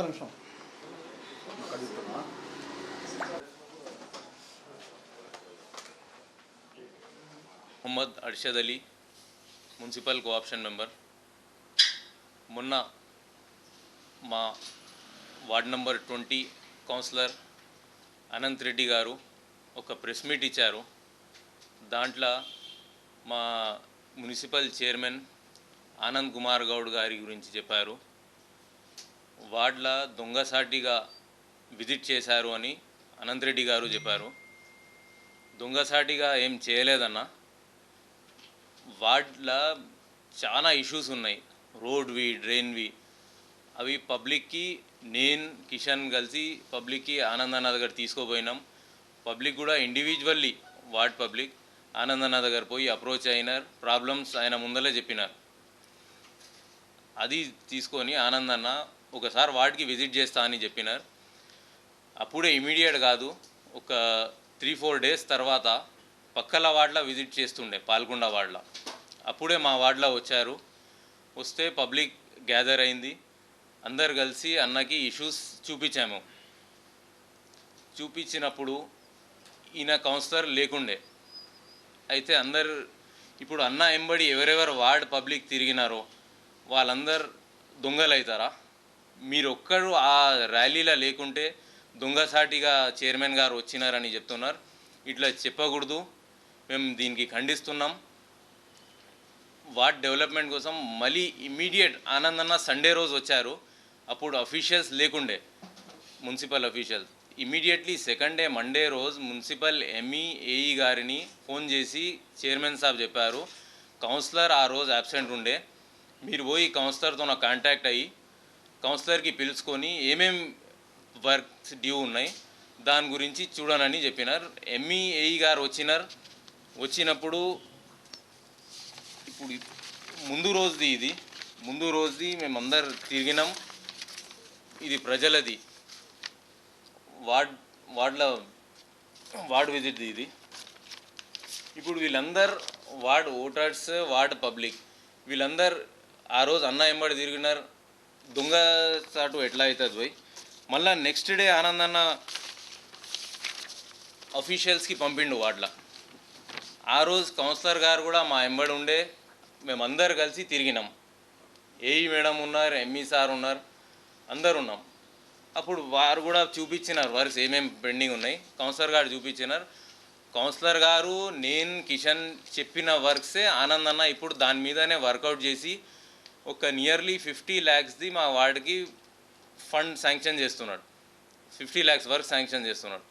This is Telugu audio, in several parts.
ఒక్క నిమిషం. Mohammed Arshad Ali municipal co-option member. మొన్న మా ward number twenty councillor Anant Reddy garu ఒక ప్రెస్ మీట్ ఇచ్చారు. దాంట్లో మా మున్సిపల్ చైర్మన్ ఆనంద్ కుమార్ గౌడ్ గారి గురించి చెప్పారు. వార్డ్ల దొంగసాటిగా విజిట్ చేశారు అని అనంతరెడ్డి గారు చెప్పారు. దొంగసాటిగా ఏం చేయలేదన్నా వాటిలో చాలా ఇష్యూస్ ఉన్నాయి. రోడ్వి డ్రైన్వి అవి పబ్లిక్కి నేను కిషన్ కలిసి పబ్లిక్కి ఆనందన్న దగ్గర తీసుకోపోయినాం. పబ్లిక్ కూడా ఇండివిజువల్లీ వార్డ్ పబ్లిక్ ఆనందన్న దగ్గర పోయి అప్రోచ్ అయినారు. ప్రాబ్లమ్స్ ఆయన ముందలే చెప్పినారు. అది తీసుకొని ఆనందన్న ఒకసారి వార్డ్కి విజిట్ చేస్తా అని చెప్పినారు. అప్పుడే ఇమీడియట్ కాదు ఒక త్రీ ఫోర్ డేస్ తర్వాత పక్కల వార్డులో విజిట్ చేస్తుండే పాల్గొండ వార్డులో. అప్పుడే మా వార్డులో వచ్చారు. వస్తే పబ్లిక్ గ్యాదర్ అయింది. అందరు కలిసి అన్నకి ఇష్యూస్ చూపించాము. చూపించినప్పుడు ఈయన కౌన్సిలర్ లేకుండే. అయితే అందరు ఇప్పుడు అన్న ఎంబడి ఎవరెవరు వార్డ్ పబ్లిక్ తిరిగినారో వాళ్ళందరు దొంగలు అవుతారా మీరు ఒక్కరు ఆ ర్యాలీలో లేకుంటే దొంగసాటిగా చైర్మన్ గారు వచ్చినారని చెప్తున్నారు. ఇట్లా చెప్పకూడదు. మేము దీనికి ఖండిస్తున్నాం. వార్డ్ డెవలప్మెంట్ కోసం మళ్ళీ ఇమ్మీడియట్ ఆనందన్న సండే రోజు వచ్చారు. అప్పుడు అఫీషియల్స్ లేకుండే. Municipal officials immediately second day Monday రోజు మున్సిపల్ ఎంఈ ఏఈ గారిని ఫోన్ చేసి చైర్మన్ సాబ్ చెప్పారు. కౌన్సిలర్ ఆ రోజు అబ్సెంట్ ఉండే. మీరు పోయి కౌన్సిలర్తో నాకు కాంటాక్ట్ అయ్యి కౌన్సిలర్కి పిలుచుకొని ఏమేం వర్క్స్ డ్యూ ఉన్నాయి దాని గురించి చూడనని చెప్పినారు. ఎంఈఏఈ గారు వచ్చినారు. వచ్చినప్పుడు ఇప్పుడు ముందు రోజుది ఇది. ముందు రోజుది మేమందరు తిరిగినాం. ఇది ప్రజలది. వార్డ్ వార్డ్ల వార్డ్ విజిట్ ఇది. ఇప్పుడు వీళ్ళందరు వార్డ్ ఓటర్స్ వార్డ్ పబ్లిక్. వీళ్ళందరు ఆ రోజు అన్న ఎంబడి తిరిగినారు. దొంగ చాటు ఎట్లా అవుతుంది పోయి? మళ్ళీ నెక్స్ట్ డే ఆనందన్న అఫీషియల్స్కి పంపిండు వాటిలో. ఆ రోజు కౌన్సిలర్ గారు కూడా మా ఎంబడి ఉండే మేమందరు కలిసి తిరిగినాం. ఏఈ మేడం ఉన్నారు ఎంఈ సార్ ఉన్నారు అందరు ఉన్నాం. అప్పుడు వారు కూడా చూపించినారు వర్క్స్ ఏమేమి పెండింగ్ ఉన్నాయి. కౌన్సిలర్ గారు చూపించినారు. కౌన్సిలర్ గారు నేను కిషన్ చెప్పిన వర్క్సే ఆనంద్ అన్న ఇప్పుడు దాని మీదనే వర్కౌట్ చేసి ఒక నియర్లీ ఫిఫ్టీ ల్యాక్స్ది మా వార్డుకి ఫండ్ శాంక్షన్ చేస్తున్నాడు. ఫిఫ్టీ ల్యాక్స్ వరకు శాంక్షన్ చేస్తున్నాడు.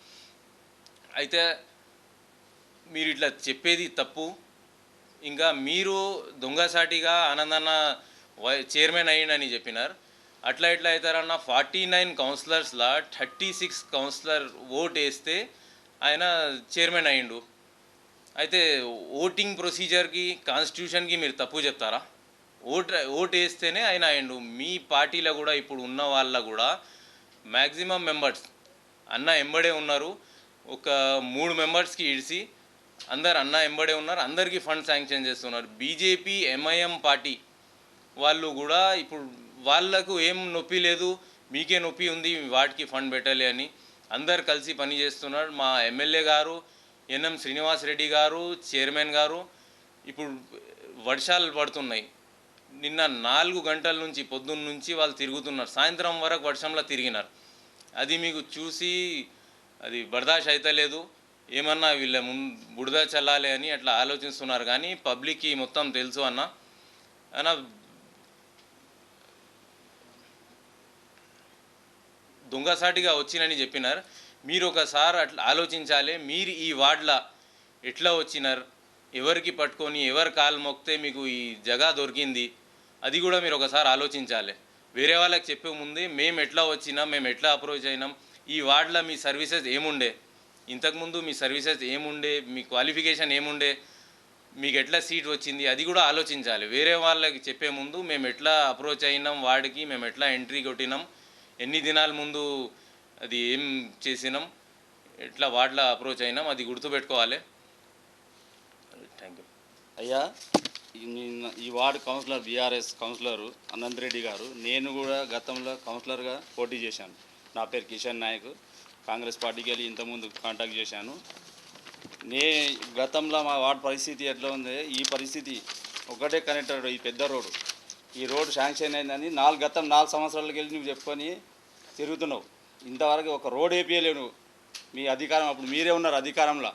అయితే మీరు ఇట్లా చెప్పేది తప్పు. ఇంకా మీరు దొంగసాటిగా ఆనందన్న వై- చైర్మన్ అయ్యిండని చెప్పినారు. అట్లా ఇట్లా అవుతారన్న ఫార్టీ నైన్ కౌన్సిలర్స్లా థర్టీ సిక్స్ కౌన్సిలర్ ఓట్ వేస్తే ఆయన చైర్మన్ అయ్యిండు. అయితే ఓటింగ్ ప్రొసీజర్కి కాన్స్టిట్యూషన్కి మీరు తప్పు చెప్తారా? ఓట్ ఓట్ వేస్తేనే ఆయన అయ్యిండు. మీ పార్టీలో కూడా ఇప్పుడు ఉన్న వాళ్ళ కూడా మ్యాక్సిమం మెంబర్స్ అన్న ఎంబడే ఉన్నారు. ఒక మూడు మెంబర్స్కి ఇడిసి అందరు అన్న ఎంబడే ఉన్నారు. అందరికీ ఫండ్ శాంక్షన్ చేస్తున్నారు. బీజేపీ ఎంఐఎం పార్టీ వాళ్ళు కూడా ఇప్పుడు వాళ్ళకు ఏం నొప్పి లేదు. మీకే నొప్పి ఉంది. వాటికి ఫండ్ పెట్టాలి అని అందరు కలిసి పని చేస్తున్నారు. మా ఎమ్మెల్యే గారు ఎన్ఎం శ్రీనివాస్ రెడ్డి గారు చైర్మన్ గారు ఇప్పుడు వర్షాలు పడుతున్నాయి. నిన్న నాలుగు గంటల నుంచి పొద్దున్న నుంచి వాళ్ళు తిరుగుతున్నారు. సాయంత్రం వరకు వర్షంలో తిరిగినారు. అది మీకు చూసి అది బర్దాష్ అవుతలేదు ఏమన్నా వీళ్ళ ముం బుడద చల్లాలి అని అట్లా ఆలోచిస్తున్నారు. కానీ పబ్లిక్కి మొత్తం తెలుసు అన్న. అన్న దొంగసాటిగా వచ్చినని చెప్పినారు. మీరు ఒకసారి అట్లా ఆలోచించాలి. మీరు ఈ వార్డ్ల ఎట్లా వచ్చినారు? ఎవరికి పట్టుకొని ఎవరు కాలు మొక్తే మీకు ఈ జగా దొరికింది? అది కూడా మీరు ఒకసారి ఆలోచించాలి. వేరే వాళ్ళకి చెప్పే ముందే మేము ఎట్లా వచ్చినాం మేము ఎట్లా అప్రోచ్ అయినాం ఈ వార్డ్లో మీ సర్వీసెస్ ఏముండే? ఇంతకుముందు మీ సర్వీసెస్ ఏముండే? మీ క్వాలిఫికేషన్ ఏముండే? మీకు ఎట్లా సీట్ వచ్చింది? అది కూడా ఆలోచించాలి. వేరే వాళ్ళకి చెప్పే ముందు మేము ఎట్లా అప్రోచ్ అయినాం వాడికి మేము ఎట్లా ఎంట్రీ కొట్టినాం ఎన్ని దినాల ముందు అది ఏం చేసినాం ఎట్లా వాటిలో అప్రోచ్ అయినాం అది గుర్తుపెట్టుకోవాలి. థ్యాంక్ యూ అయ్యా ఈ ward ward councillor BRS councillor Anant Reddy garu నేను కూడా గతంలో కౌన్సిలర్గా పోటీ చేశాను. నా పేరు కిషన్ నాయక్ కాంగ్రెస్ పార్టీకి వెళ్ళి ఇంతకుముందు కాంటాక్ట్ చేశాను. నే గతంలో మా వార్డు పరిస్థితి ఎట్లా ఉంది? ఈ పరిస్థితి ఒకటే కనెక్టర్ ఈ పెద్ద రోడ్డు. ఈ రోడ్డు శాంక్షన్ అయిందని నాలుగు గతం నాలుగు సంవత్సరాలకి వెళ్ళి నువ్వు చెప్పుకొని తిరుగుతున్నావు. ఇంతవరకు ఒక రోడ్ వేపియలేవు మీ అధికారం అప్పుడు మీరే ఉన్నారు అధికారంలో.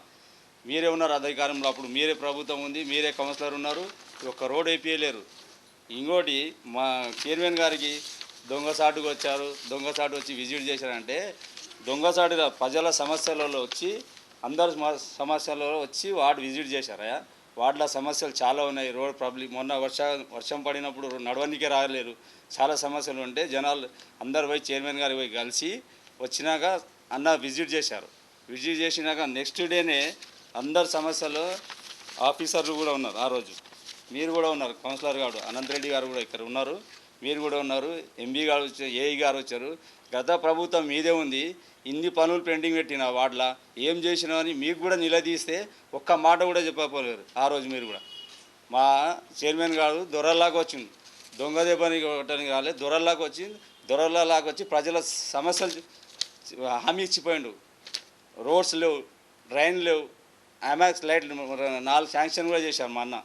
మీరే ఉన్నారు అధికారంలో అప్పుడు మీరే ప్రభుత్వం ఉంది మీరే కౌన్సిలర్ ఉన్నారు. ఒక్క రోడ్ వేపియలేరు ఇంకోటి మా చైర్మన్ గారికి దొంగసాటుకు వచ్చారు. దొంగసాటు వచ్చి విజిట్ చేశారంటే దొంగసాటు ప్రజల సమస్యలలో వచ్చి అందరు సమస్యలలో వచ్చి వార్డు విజిట్ చేశారా? వార్డులో సమస్యలు చాలా ఉన్నాయి. రోడ్ ప్రాబ్లం మొన్న వర్ష వర్షం పడినప్పుడు నడవనికే రాలేరు. చాలా సమస్యలు ఉంటే జనాలు అందరు పోయి చైర్మన్ గారు పోయి కలిసి వచ్చినాక అన్న విజిట్ చేశారు. విజిట్ చేసినాక నెక్స్ట్ డేనే అందరు సమస్యలు ఆఫీసర్లు కూడా ఉన్నారు ఆ రోజు. మీరు కూడా ఉన్నారు. కౌన్సిలర్ గారు అనంత్ రెడ్డి గారు కూడా ఇక్కడ ఉన్నారు. మీరు కూడా ఉన్నారు. ఎంబీ గారు వచ్చారు ఏఈ గారు వచ్చారు. గత ప్రభుత్వం మీదే ఉంది. ఇన్ని పనులు పెండింగ్ పెట్టిన వాటిలో ఏం చేసినా అని మీకు కూడా నిలదీస్తే ఒక్క మాట కూడా చెప్పకపోలేరు ఆ రోజు మీరు కూడా. మా చైర్మన్ గారు దొరల్లాగా వచ్చింది దొంగ దెబ్బని కొట్టడానికి రాలేదు దొరల్లాగా వచ్చింది దొరల్లాగా వచ్చి ప్రజల సమస్యలు హామీ ఇచ్చిపోయిండు. రోడ్స్ లేవు డ్రైన్ లేవు. ఐమాక్స్ లైట్లు నాలుగు శాంక్షన్ కూడా చేశారు మా అన్న.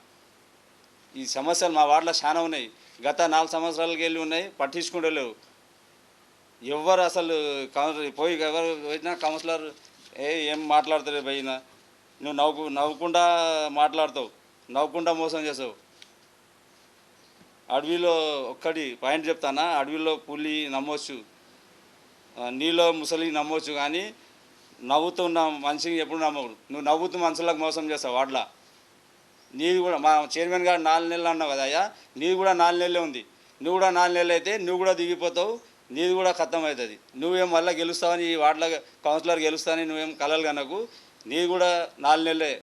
ఈ సమస్యలు మా వార్డులో చాలా ఉన్నాయి. గత నాలుగు సంవత్సరాలకి వెళ్ళి ఉన్నాయి పట్టించుకుంటలేవు ఎవరు అసలు పోయి ఎవరు పోయినా కౌన్సిలర్ ఏ ఏం మాట్లాడతారు పోయినా నువ్వు నవ్వు నవ్వకుండా మాట్లాడతావు నవ్వకుండా మోసం చేస్తావు. అడవిలో ఒక్కటి పాయింట్ చెప్తానా? అడవిలో పులి నమ్మొచ్చు నీలో ముసలి నమ్మొచ్చు కానీ నవ్వుతున్న మనిషిని ఎప్పుడు నమ్మవు నువ్వు నవ్వుతూ మనుషులకు మోసం చేస్తావు వాడ్లా నీది కూడా మా చైర్మన్ గారు నాలుగు నెలలు అన్నావు కదా అయ్యా నీది కూడా నాలుగు నెలలే ఉంది. నువ్వు కూడా నాలుగు నెలలు అయితే నువ్వు కూడా దిగిపోతావు నీది కూడా ఖతం అవుతుంది నువ్వేం మళ్ళీ గెలుస్తావని ఈ వార్డుల కౌన్సిలర్ గెలుస్తావని నువ్వేం కలలు కనకు నీది కూడా నాలుగు నెలలే.